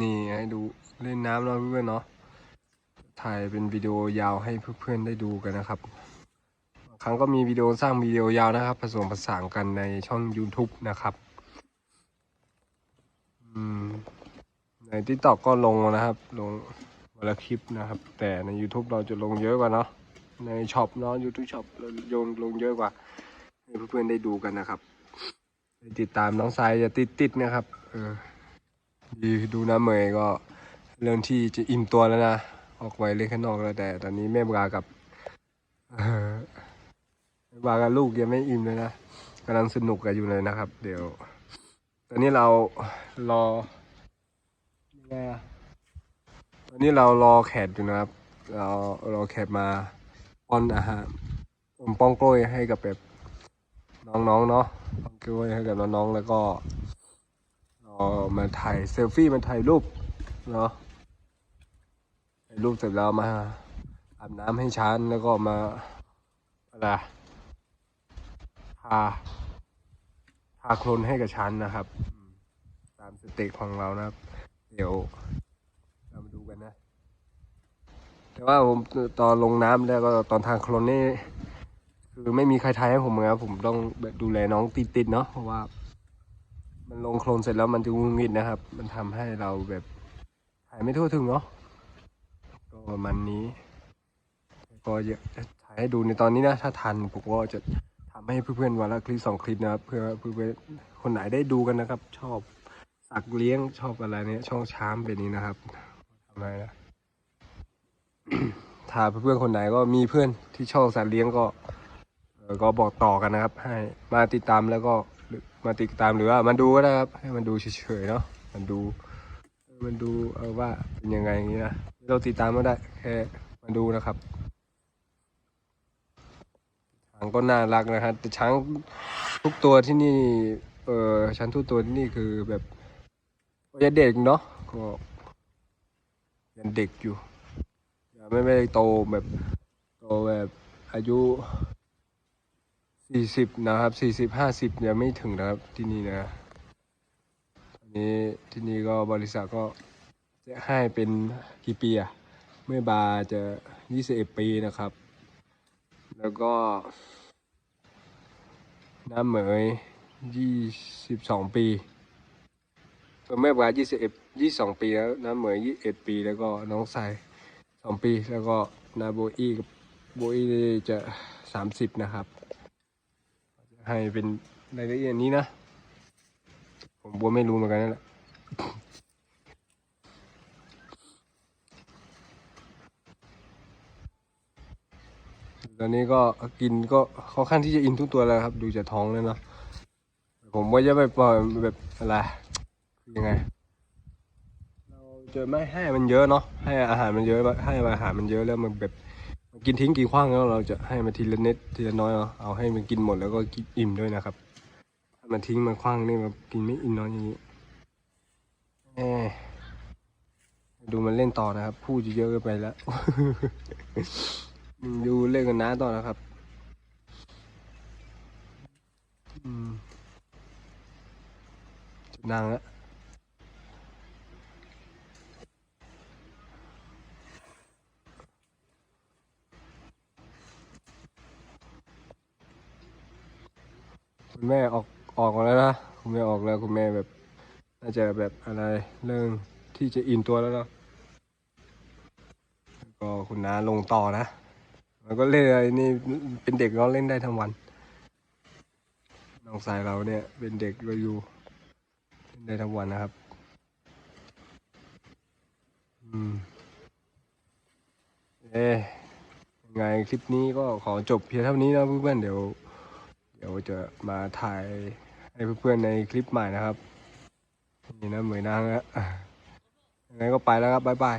นี่ให้ดูเล่นน้ำเนาะเพื่อนๆเนาะถ่ายเป็นวิดีโอยาวให้เพื่อนๆได้ดูกันนะครับบางครั้งก็มีวิดีโอสร้างวิดีโอยาวนะครับ ผสมผสานกันในช่อง YouTube นะครับใน t ิ k t o k ก็ลงนะครับ ลงวันละคลิปนะครับ แต่ใน YouTube เราจะลงเยอะกว่าเนาะในช็อปเนาะ YouTube Shop เราโยนลงเยอะกว่าให้เพื่อนๆได้ดูกันนะครับไปติดตามน้องสายจะติดติดนะครับ เออ ดีดูน้าเมยก็เริ่มที่จะอิ่มตัวแล้วนะ ออกไปเล่นข้างนอกแล้วแต่ ตอนนี้แม่บากับแม่บากับลูกยังไม่อิ่มเลยนะกำลังสนุกกันอยู่เลยนะครับ เดี๋ยว ตอนนี้เรารอยังไงอะตอนนี้เรารอแขกอยู่นะครับ เรารอแขกมาป้อนอาหารผมป้องกล้วยให้กับแบบน้องๆเนาะป้องกล้วยให้กับน้องๆแล้วก็ มาถ่ายเซลฟี่มาถ่ายรูปเนาะถ่ายรูปเสร็จแล้วมาอาบน้ำให้ช้างแล้วก็มาอะไรทาทาโคลนให้กับช้างนะครับ ตามสเต็ปของเรานะครับ เดี๋ยวเรามาดูกันนะ แต่ว่าผมตอนลงน้ำแล้วก็ตอนทางโคลนนี่คือไม่มีใครทายให้ผมนะครับผมต้องดูแลน้องติดๆเนาะเพราะว่า มันลงโคลนเสร็จแล้วมันจะงุนงิดนะครับ มันทำให้เราแบบถ่ายไม่ทั่วถึงเนาะก็ประมาณนี้ ก็จะถ่ายให้ดูในตอนนี้นะ ถ้าทันผมก็จะทำให้เพื่อนๆวันละคลิปสองคลิปนะครับ เพื่อเพื่อนๆคนไหนได้ดูกันนะครับ ชอบสัตว์เลี้ยงชอบอะไรเนี่ยช่องช้างแบบนี้นะครับทำไมนะถ้าเพื่อนๆคนไหนก็มีเพื่อนที่ชอบสัตว์เลี้ยงก็ก็บอกต่อกันนะครับ ให้มาติดตามแล้วก็ มาติดตามหรือว่ามาดูก็ได้ครับ ให้มันดูเฉยๆเนาะมันดู มันดูเออว่าเป็นยังไงอย่างนี้นะเราติดตามไม่ได้แค่มาดูนะครับช้างก็น่ารักนะครับแต่ช้างทุกตัวที่นี่ เออช้างทุกตัวที่นี่คือแบบยังเด็กเนาะก็ยังเด็กอยู่ยังไม่ไม่ได้โตแบบโตแบบอายุ สี่สิบนะครับสี่สิบห้าสิบยังไม่ถึงนะครับที่นี่นะทีนี้ที่นี่ก็บริษัทก็จะให้เป็นกี่ปีอะเมื่อบาจะยี่สิบเอ็ดปีนะครับ แล้วก็ น้ำเหมยยี่สิบสองปีเออแม่บายี่สิบเอ็ดยี่สองปีแล้ว น้ำเหมยยี่เอ็ดปี แล้วก็น้องสายสองปี แล้วก็นาโบอี้กับโบอี้จะสามสิบนะครับ ให้เป็นรายละเอียดนี้นะ ผมบัวไม่รู้เหมือนกันนั่นแหละตอนนี้ก็กินก็ค่อนข้างที่จะอินทุกตัวแล้วครับ ดูจากท้องแล้วเนาะผมว่าจะไปปล่อยแบบอะไรยังไง เราจะไม่ให้มันเยอะเนาะให้อาหารมันเยอะให้อาหารมันเยอะแล้วมันแบบ กินทิ้งกินขว้างแล้วเราจะให้มันทีละเน็ตทีละน้อยเนาะเอาให้มันกินหมดแล้วก็กินอิ่มด้วยนะครับถ้ามันทิ้งมันขว้างนี่มันกินไม่อิ่มน้อยอย่างนี้เอ๊ะดูมันเล่นต่อนะครับ พูดเยอะเกินไปแล้ว ดูเล่นกันน้าต่อนะครับอืมนั่งแล้ว คุณแม่ออกออกแล้วนะคุณแม่ออกแล้วคุณแม่แบบน่าจะแบบอะไรเรื่องที่จะอินตัวแล้วเนาะก็คุณน้าลงต่อนะแล้วก็เล่นอะไรนี่เป็นเด็กเราเล่นได้ทั้งวันน้องสายเราเนี่ยเป็นเด็กเราอยู่เล่นได้ทั้งวันนะครับ อืมเอ๊ะยังไงคลิปนี้ก็ขอจบเพียงเท่านี้นะเพื่อนๆเดี๋ยว ยวจะมาถ่ายให้เพื่อนๆในคลิปใหม่นะครับ นี่นะเหมยนางแล้วยังไงก็ไปแล้วครับบ๊ายบาย